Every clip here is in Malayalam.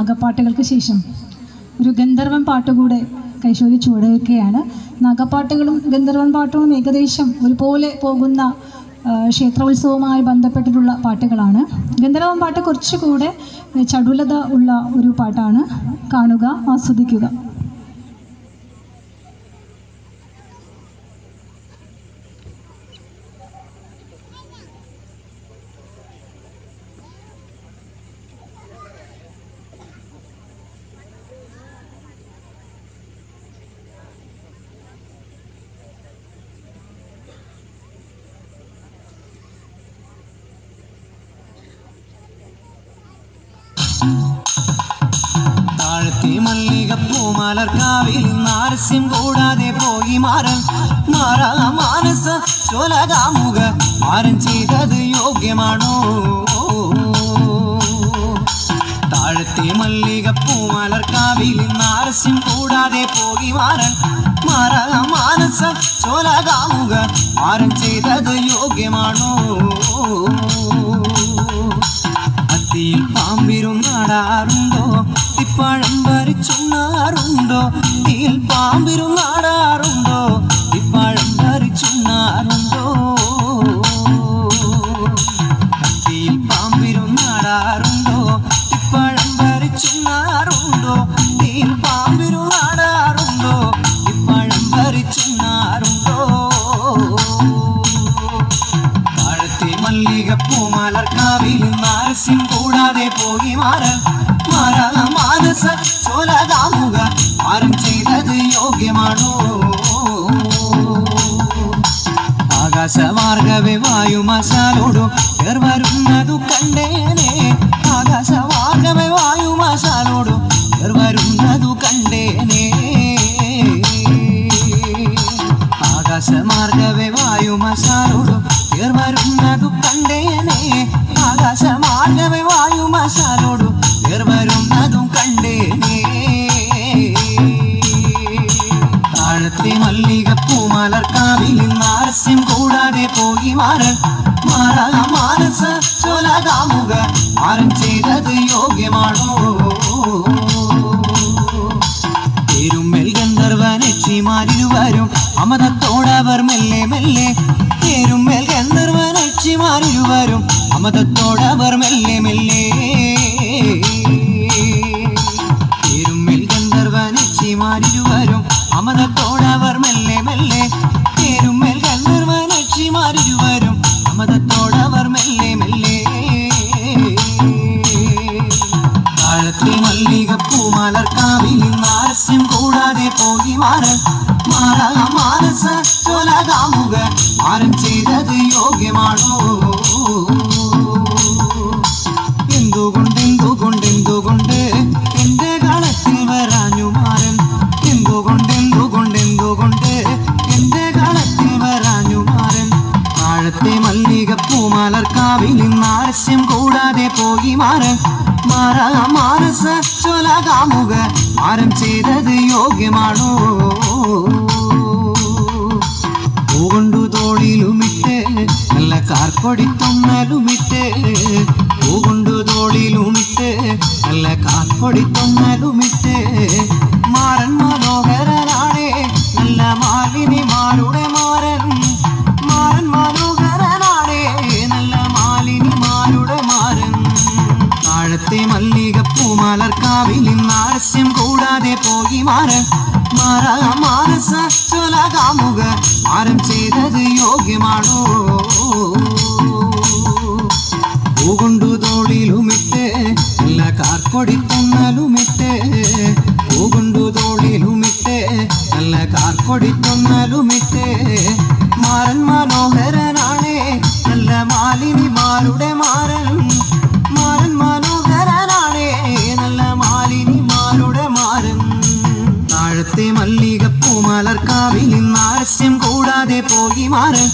നാഗപ്പാട്ടുകൾക്ക് ശേഷം ഒരു ഗന്ധർവൻ പാട്ടുകൂടെ കൈശോരി ചുവടുവെക്കുകയാണ്. നാഗപ്പാട്ടുകളും ഗന്ധർവൻ പാട്ടുകളും ഏകദേശം ഒരുപോലെ പോകുന്ന ക്ഷേത്രോത്സവവുമായി ബന്ധപ്പെട്ടിട്ടുള്ള പാട്ടുകളാണ്. ഗന്ധർവൻ പാട്ട് കുറച്ചുകൂടെ ചടുലത ഉള്ള ഒരു പാട്ടാണ്. കാണുക ആസ്വദിക്കുക. താഴത്തെ മല്ലികപ്പൂ മലർക്കാവിൽ നാരസ്യം കൂടാതെ പോയി മാറൻ മാറാ മാനസ ചോലകാമുക മാരൻ ചെയ്തത് യോഗ്യമാണോ? താഴത്തെ മല്ലികപ്പൂ മലർക്കാവിൽ നാരസ്യം കൂടാതെ പോയി മാറൻ മാറാ മാനസ ചോലകാമുക മാരൻ ചെയ്തത് യോഗ്യമാണോ? അത്തിയിൽ പാമ്പിരുന്നാടാറുണ്ടോ ഇപ്പഴം ഭരിച്ചുണ്ണാറുണ്ടോ തീയിൽ പാമ്പിരുന്നാടാറുണ്ടോ നാരസ്യം കൂടാതെ പോയി മാറ. മാറാ മാനസ ചോലകാമുക. ആരും ചെയ്തത് യോഗ്യമാണോ? ആകാശമാർഗവേ വായുമശാലോടു പേർ വരുന്നതു കണ്ടേനെ. ആകാശമാർഗവേ വായുമശാലോടു പേർ വരുന്നതു കണ്ടേനെ. ആകാശമാർഗവേ വായുമശാലോടു പേർ വരുന്നതു വായുമശാലോടു പേർ കണ്ടേ താഴത്തെ മല്ലികപ്പൂ മലർക്കാവിൽ നാരസ്യം കൂടാതെ പോയി മാറൻ മാറാ മാനസ ചോലകാമുക മാരൻ ചെയ്തത് യോഗ്യമാണോ? പേരുമ്മൽ ഗന്ധർവനച്ചിമാരിരുവരും അമതത്തോടവർ മെല്ലെ മെല്ലെ പേരുമ്മൽ ഗന്ധർവനച്ചിമാരിരുവരും അമതത്തോടവർ മെല്ലെ കൂടാതെ പോയി മാറൻ മാറാ മാനസ ചൊലകാമുക മാറും ചെയ്തത് യോഗ്യമാണോ? എന്തുകൊണ്ട് എന്തുകൊണ്ട് എന്തുകൊണ്ട് എന്റെ കളത്തിൽ വരാഞ്ഞു മാറൻ എന്തുകൊണ്ട് എന്തുകൊണ്ട് എന്തുകൊണ്ട് എന്റെ കളത്തിൽ വരാഞ്ഞു മാറൻ താഴത്തെ മല്ലികപ്പൂ മലർക്കാവിൽ നാരസ്യം കൂടാതെ പോയി മാറൻ മാറാ മാനസ ചൊലകാമുക മാരം ചെയ്തത് യോഗ്യമാണോ പൂകൊണ്ടു തോളിലുമിട്ട് നല്ല കാർക്കൊടിത്തൊന്നലുമിട്ട് പൂകൊണ്ടു തോളിലുമിട്ട് നല്ല കാർക്കൊടിത്തൊന്നലുമിട്ട് മാറൻ മനോഹരനാണേ മലർക്കാവിൽ നാരസ്യം കൂടാതെ പോയി മാറ മാറാ മാനസ ചൊലകാമുക മാരം ചെയ്തത് യോഗ്യമാണോ? പൂകൊണ്ടു തോളിലുമിട്ട് നല്ല കാർക്കൊടിത്തൊന്നലുമിട്ട് പൂകൊണ്ടു തോളിലുമിട്ട് നല്ല കാർക്കൊടിത്തൊന്നലുമിട്ട് താഴത്തെ മല്ലികപ്പൂ മലർക്കാവിൽ നാരസ്യം കൂടാതെ പോയി മാറൻ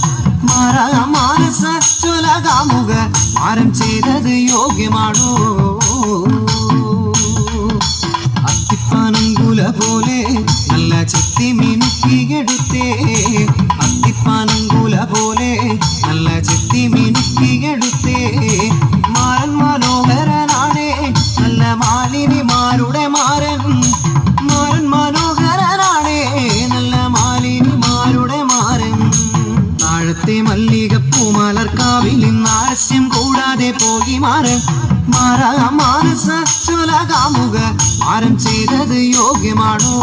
മാറാ മാനസ ചുലകാമുക മാരം ചെയ്തത് യോഗ്യമാണോ? താളത്തെ മല്ലികപ്പൂ മലർക്കാവിൽ ആസ്യം കൂടാതെ പോയി മാറ് മാറാ മാനസ ചുലകാമുക മാരം ചെയ്തത് യോഗ്യമാണോ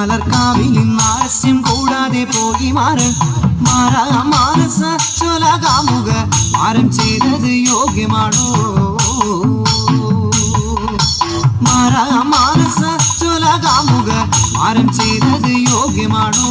മല്ലികപ്പൂ മലർക്കാവിൽ നാരസ്യം കൂടാതെ പോയി മാറൻ മാറാ മാനസ ചൊലകാമുക മാരം ചെയ്തത് യോഗ്യമാണോ മാറാ മാനസ ചൊലകാമുക മാരം ചെയ്തത് യോഗ്യമാണോ